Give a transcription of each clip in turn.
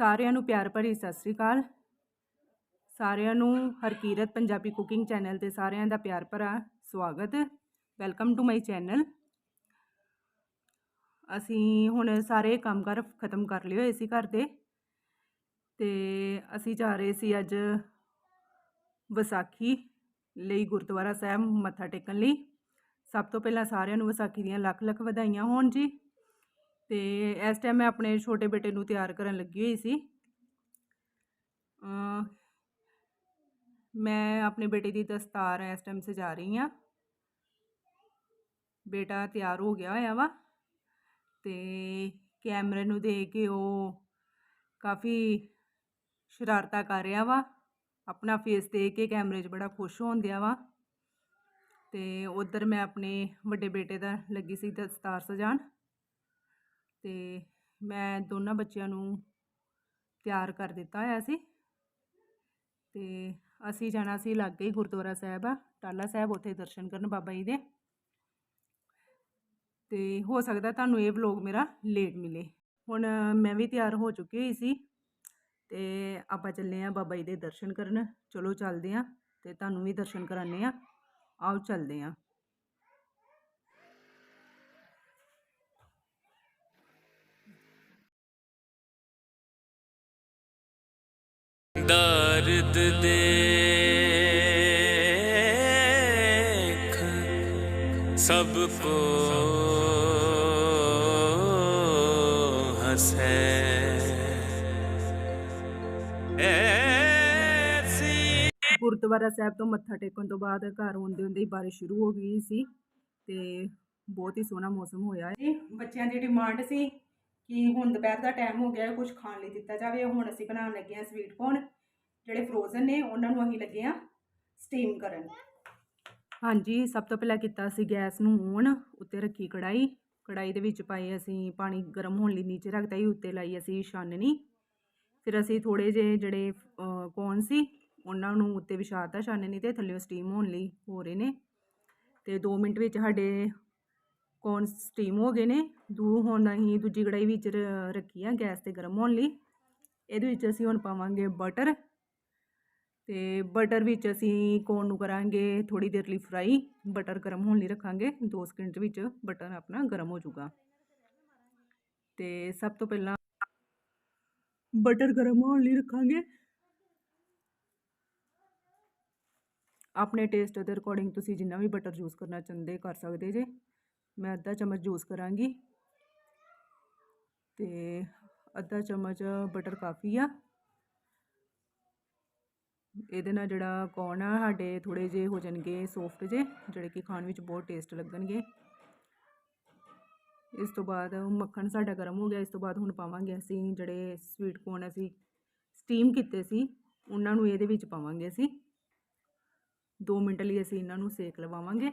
ਸਾਰਿਆਂ ਨੂੰ ਪਿਆਰ ਭਰੀ ਸਤਿ ਸ੍ਰੀ ਅਕਾਲ। ਸਾਰਿਆਂ ਨੂੰ ਹਰਕੀਰਤ ਪੰਜਾਬੀ ਕੁਕਿੰਗ ਚੈਨਲ ਤੇ ਸਾਰਿਆਂ ਦਾ ਪਿਆਰ ਭਰਾ ਸਵਾਗਤ। ਵੈਲਕਮ ਟੂ ਮਾਈ ਚੈਨਲ ਅਸੀਂ ਹੁਣ ਸਾਰੇ ਕੰਮਕਾਰ ਖਤਮ ਕਰ ਲਿਓ ਹੋਏ ਸੀ ਘਰ ਦੇ। ਤੇ ਅਸੀਂ ਜਾ ਰਹੇ ਸੀ ਅੱਜ ਵਿਸਾਖੀ ਲਈ ਗੁਰਦੁਆਰਾ ਸਾਹਿਬ ਮੱਥਾ ਟੇਕਣ ਲਈ। ਸਭ ਤੋਂ ਪਹਿਲਾਂ ਸਾਰਿਆਂ ਨੂੰ ਵਿਸਾਖੀ ਦੀਆਂ ਲੱਖ ਲੱਖ ਵਧਾਈਆਂ ਹੋਣ ਜੀ। ਤੇ ਇਸ ਟਾਈਮ ਮੈਂ ਆਪਣੇ ਛੋਟੇ ਬੇਟੇ ਨੂੰ ਤਿਆਰ ਕਰਨ ਲੱਗੀ ਹੋਈ ਸੀ। ਅਮ ਮੈਂ ਆਪਣੇ ਬੇਟੇ ਦੀ ਦਸਤਾਰ ਇਸ ਟਾਈਮ ਸਜਾ ਰਹੀ ਹਾਂ। ਬੇਟਾ ਤਿਆਰ ਹੋ ਗਿਆ ਹੋਇਆ ਵਾ ਤੇ ਕੈਮਰੇ ਨੂੰ ਦੇਖ ਕੇ ਉਹ ਕਾਫੀ ਸ਼ਰਾਰਤਾਂ ਕਰ ਰਿਹਾ ਵਾ। ਆਪਣਾ ਫੇਸ ਦੇਖ ਕੇ ਕੈਮਰੇ 'ਚ ਬੜਾ ਖੁਸ਼ ਹੋਣ ਦਿਆ ਵਾ। ਤੇ ਉਧਰ ਮੈਂ ਆਪਣੇ ਵੱਡੇ ਬੇਟੇ ਦਾ ਲੱਗੀ ਸੀ ਦਸਤਾਰ ਸਜਾਣ ਤੇ ਮੈਂ ਦੋਨਾਂ ਬੱਚਿਆਂ ਨੂੰ ਤਿਆਰ ਕਰ ਦਿੱਤਾ ਹੋਇਆ ਸੀ। ਤੇ ਅਸੀਂ ਜਾਣਾ ਸੀ ਲਾਗੇ ਹੀ ਗੁਰਦੁਆਰਾ ਸਾਹਿਬ ਆ, ਟਾਲਾ ਸਾਹਿਬ, ਉੱਥੇ ਦਰਸ਼ਨ ਕਰਨ ਬਾਬਾ ਜੀ ਦੇ। ਤੇ ਹੋ ਸਕਦਾ ਤੁਹਾਨੂੰ ਇਹ ਵਲੌਗ ਮੇਰਾ ਲੇਟ ਮਿਲੇ। ਹੁਣ ਮੈਂ ਵੀ ਤਿਆਰ ਹੋ ਚੁੱਕੀ ਹੋਈ ਸੀ ਤੇ ਆਪਾਂ ਚੱਲੇ ਆ ਬਾਬਾ ਜੀ ਦੇ ਦਰਸ਼ਨ ਕਰਨ। ਚਲੋ ਚੱਲਦੇ ਆ ਤੇ ਤੁਹਾਨੂੰ ਵੀ ਦਰਸ਼ਨ ਕਰਾਣੇ ਆ ਆਓ ਚੱਲਦੇ ਆ ਦਰਦ ਦੇਖ ਸਭ ਕੋ ਹਸੈ। ਗੁਰਦੁਆਰਾ ਸਾਹਿਬ ਤੋਂ ਮੱਥਾ ਟੇਕਣ ਤੋਂ ਬਾਅਦ ਘਰ ਆਉਂਦੇ ਹੁੰਦੇ ਹੀ ਬਾਰਿਸ਼ ਸ਼ੁਰੂ ਹੋ ਗਈ ਸੀ ਤੇ ਬਹੁਤ ਹੀ ਸੋਹਣਾ ਮੌਸਮ ਹੋਇਆ ਹੈ। ਬੱਚਿਆਂ ਦੀ ਡਿਮਾਂਡ ਸੀ ਕਿ ਹੁਣ ਦੁਪਹਿਰ ਦਾ ਟਾਈਮ ਹੋ ਗਿਆ ਹੈ ਕੁਝ ਖਾਣ ਲਈ ਦਿੱਤਾ ਜਾਵੇ। ਹੁਣ ਅਸੀਂ ਬਣਾਉਣ ਲੱਗੇ ਹਾਂ ਸਵੀਟ ਕੋਰਨ ਜਿਹੜੇ ਫਰੋਜ਼ਨ ਨੇ, ਉਹਨਾਂ ਨੂੰ ਅਸੀਂ ਲੱਗੇ ਹਾਂ ਸਟੀਮ ਕਰਨ। ਹਾਂਜੀ, ਸਭ ਤੋਂ ਪਹਿਲਾਂ ਕੀਤਾ ਅਸੀਂ ਗੈਸ ਨੂੰ ਔਨ ਉੱਤੇ ਰੱਖੀ ਕੜਾਈ ਕੜਾਈ ਦੇ ਵਿੱਚ ਪਾਏ ਅਸੀਂ ਪਾਣੀ ਗਰਮ ਹੋਣ ਲਈ ਨੀਚੇ ਰੱਖਤਾ ਹੀ ਉੱਤੇ ਲਾਈ ਅਸੀਂ ਛਾਨਣੀ। ਫਿਰ ਅਸੀਂ ਥੋੜੇ ਜਿਹੇ ਜਿਹੜੇ ਕੌਨ ਸੀ, ਉਹਨਾਂ ਨੂੰ ਉੱਤੇ ਵਿਛਾਤਾ ਛਾਨਣੀ ਤੇ ਥੱਲੇ ਸਟੀਮ ਹੋਣ ਲਈ ਹੋ ਰਹੇ ਨੇ। ਤੇ 2 ਮਿੰਟ ਵਿੱਚ ਸਾਡੇ ਕੌਨ ਸਟੀਮ ਹੋ ਗਏ ਨੇ, ਦੂ ਹੁਣ ਅਸੀਂ ਦੂਜੀ ਕੜਾਈ ਵਿੱਚ ਰੱਖੀ ਆ ਗੈਸ ਤੇ ਗਰਮ ਹੋਣ ਲਈ। ਇਹਦੇ ਵਿੱਚ ਅਸੀਂ ਹੁਣ ਪਾਵਾਂਗੇ ਬਟਰ ਤੇ ਬਟਰ ਵਿੱਚ ਅਸੀਂ ਕੌਨ ਨੂੰ ਕਰਾਂਗੇ ਥੋੜੀ ਦੇਰ ਲਈ ਫਰਾਈ ਬਟਰ ਗਰਮ ਹੋਣ ਲਈ ਰੱਖਾਂਗੇ 2 ਸਕਿੰਟ ਵਿੱਚ ਬਟਰ ਆਪਣਾ ਗਰਮ ਹੋ ਜਾਊਗਾ ਤੇ ਸਭ ਤੋਂ ਪਹਿਲਾਂ ਬਟਰ ਗਰਮ ਹੋਣ ਲਈ ਰੱਖਾਂਗੇ ਆਪਣੇ ਟੇਸਟ ਦੇ ਅਕੋਰਡਿੰਗ ਤੁਸੀਂ ਜਿੰਨਾ ਵੀ ਬਟਰ ਯੂਜ਼ ਕਰਨਾ ਚਾਹੁੰਦੇ ਕਰ ਸਕਦੇ ਜੇ ਮੈਂ ਅੱਧਾ ਚਮਚ ਯੂਜ਼ ਕਰਾਂਗੀ ਤੇ ਅੱਧਾ ਚਮਚ ਬਟਰ ਕਾਫੀ ਆ ਇਹਦੇ ਨਾਲ ਜਿਹੜਾ ਕੌਣ ਆ, ਸਾਡੇ ਥੋੜੇ ਜੇ ਹੋ ਜਾਣਗੇ ਸੌਫਟ ਜੇ ਜਿਹੜੇ ਕਿ ਖਾਣ ਵਿੱਚ ਬਹੁਤ ਟੇਸਟ ਲੱਗਣਗੇ। ਇਸ ਤੋਂ ਬਾਅਦ ਮੱਖਣ ਸਾਡਾ ਗਰਮ ਹੋ ਗਿਆ, ਇਸ ਤੋਂ ਬਾਅਦ ਹੁਣ ਪਾਵਾਂਗੇ ਅਸੀਂ ਜਿਹੜੇ ਸਵੀਟ ਕੋਰਨ ਅਸੀਂ ਸਟੀਮ ਕੀਤੇ ਸੀ, ਉਹਨਾਂ ਨੂੰ ਇਹਦੇ ਵਿੱਚ ਪਾਵਾਂਗੇ ਅਸੀਂ। 2 ਮਿੰਟ ਲਈ ਅਸੀਂ ਇਹਨਾਂ ਨੂੰ ਸੇਕ ਲਵਾਵਾਂਗੇ।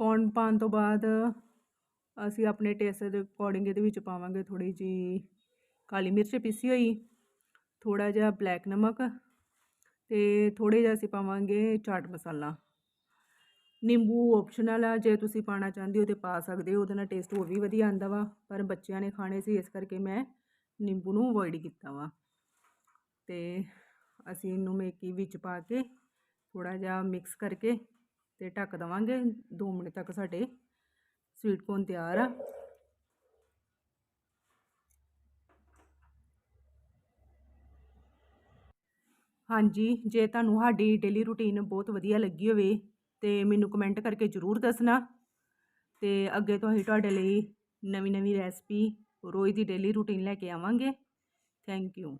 ਕੌਰਨ ਪਾਉਣ ਤੋਂ ਬਾਅਦ ਅਸੀਂ ਆਪਣੇ ਟੇਸਟ ਦੇ ਅਕੋਰਡਿੰਗ ਇਹਦੇ ਵਿੱਚ ਪਾਵਾਂਗੇ ਥੋੜੀ ਜੀ ਕਾਲੀ ਮਿਰਚ ਪੀਸੀ ਹੋਈ। ਥੋੜਾ ਜਿਹਾ ਬਲੈਕ ਨਮਕ ਤੇ ਥੋੜੇ ਜਿਹਾ ਅਸੀਂ ਪਾਵਾਂਗੇ ਚਾਟ ਮਸਾਲਾ। ਨਿੰਬੂ ਆਪਸ਼ਨਲ ਆ, ਜੇ ਤੁਸੀਂ ਪਾਣਾ ਚਾਹੁੰਦੇ ਹੋ ਤੇ ਪਾ ਸਕਦੇ ਹੋ, ਉਹਦੇ ਨਾਲ ਟੇਸਟ ਹੋਰ ਵੀ ਵਧੀਆ ਆਂਦਾ ਵਾ, ਪਰ ਬੱਚਿਆਂ ਨੇ ਖਾਣੇ ਸੀ, ਇਸ ਕਰਕੇ ਮੈਂ ਨਿੰਬੂ ਨੂੰ ਅਵੋਇਡ ਕੀਤਾ ਵਾ। ਤੇ ਅਸੀਂ ਇਹਨੂੰ ਮੇਕੀ ਵਿੱਚ ਪਾ ਕੇ ਥੋੜਾ ਜਿਹਾ ਮਿਕਸ ਕਰਕੇ ਤੇ ਢੱਕ ਦਵਾਂਗੇ 2 ਮਿੰਟ ਤੱਕ ਸਾਡੇ ਸਵੀਟ ਕੋਰਨ ਤਿਆਰ ਆ। ਹਾਂਜੀ, ਜੇ ਤੁਹਾਨੂੰ ਸਾਡੀ ਡੇਲੀ ਰੂਟੀਨ ਬਹੁਤ ਵਧੀਆ ਲੱਗੀ ਹੋਵੇ ਤਾਂ ਮੈਨੂੰ ਕਮੈਂਟ ਕਰਕੇ ਜ਼ਰੂਰ ਦੱਸਣਾ। ਅਤੇ ਅੱਗੇ ਤੋਂ ਅਸੀਂ ਤੁਹਾਡੇ ਲਈ ਨਵੀਂ ਨਵੀਂ ਰੈਸਪੀ ਰੋਜ਼ ਦੀ ਡੇਲੀ ਰੂਟੀਨ ਲੈ ਕੇ ਆਵਾਂਗੇ। ਥੈਂਕ ਯੂ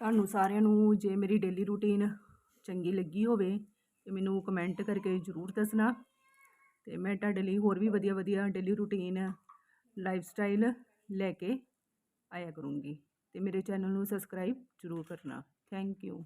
ਤੁਹਾਨੂੰ ਸਾਰਿਆਂ ਨੂੰ ਜੇ ਮੇਰੀ ਡੇਲੀ ਰੂਟੀਨ ਚੰਗੀ ਲੱਗੀ ਹੋਵੇ ਤੇ ਮੈਨੂੰ ਕਮੈਂਟ ਕਰਕੇ ਜ਼ਰੂਰ ਦੱਸਣਾ ਤੇ ਮੈਂ ਤੁਹਾਡੇ ਲਈ ਹੋਰ ਵੀ ਵਧੀਆ ਵਧੀਆ ਡੇਲੀ ਰੂਟੀਨ ਲਾਈਫ ਸਟਾਈਲ ਲੈ ਕੇ ਆਇਆ ਕਰੂੰਗੀ ਤੇ ਮੇਰੇ ਚੈਨਲ ਨੂੰ ਸਬਸਕ੍ਰਾਈਬ ਜ਼ਰੂਰ ਕਰਨਾ। Thank you